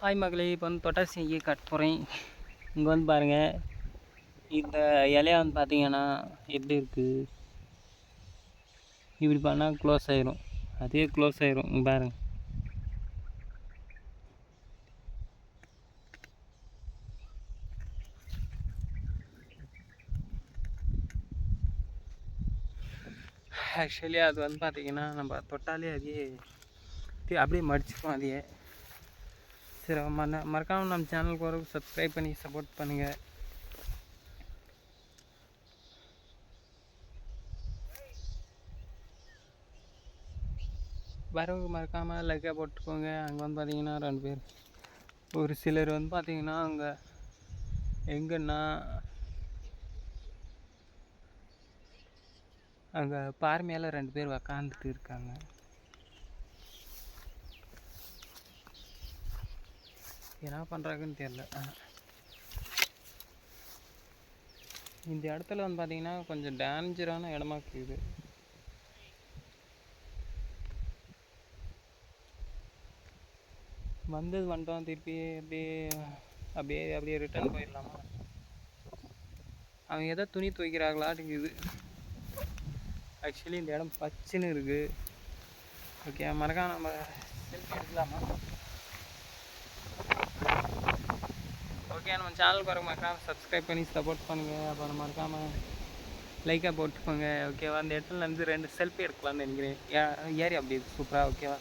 Hi மகளே இப்போ வந்து தொட்டாசி இங்கே கட் போகிறேன் இங்கே வந்து பாருங்கள் இந்த இலைய வந்து பார்த்தீங்கன்னா எப்படி இருக்குது இப்படி பண்ணால் க்ளோஸ் ஆயிரும். அதே க்ளோஸ் ஆயிரும். பாருங்க. ஆக்சுவலி அது வந்து பார்த்தீங்கன்னா நம்ம தொட்டாலே அதையே அப்படியே மடிச்சுக்கும் அதையே சரி மற மறக்காமல் நம்ம சேனலுக்கு ஒரு சப்ஸ்கிரைப் பண்ணி சப்போர்ட் பண்ணுங்கள் வரவங்க மறக்காமல் லைக்காக போட்டுக்கோங்க. அங்கே வந்து பார்த்தீங்கன்னா ரெண்டு பேர். ஒரு சிலர் வந்து பார்த்தீங்கன்னா அங்கே எங்கன்னா அங்கே பார்மையால் ரெண்டு பேர் உக்காந்துட்டு இருக்காங்க. என்ன பண்ணுறாங்கன்னு தெரில. இந்த இடத்துல வந்து பார்த்தீங்கன்னா கொஞ்சம் டேஞ்சரான இடமா இருக்குது. வந்தது வந்துட்டோம் திருப்பி அப்படியே அப்படியே அப்படியே ரிட்டர்ன் போயிடலாமா? அவங்க எதோ துணி துவைக்கிறாங்களாட்டுக்குது ஆக்சுவலி இந்த இடம் பச்சுன்னு இருக்குது ஓகே மறக்காம நம்ம செல்ஃபி எடுக்கலாமா ஓகே நம்ம சேனலுக்கு வர மறக்காம சப்ஸ்கிரைப் பண்ணி சப்போர்ட் பண்ணுங்கள் அப்புறம் மறக்காமல் லைக்காக போட்டுக்கோங்க. ஓகேவா அந்த இடத்துல இருந்து ரெண்டு செல்ஃபி எடுக்கலாம்னு நினைக்கிறேன். ஏ- ஏரியா அப்படி சூப்பராக ஓகேவா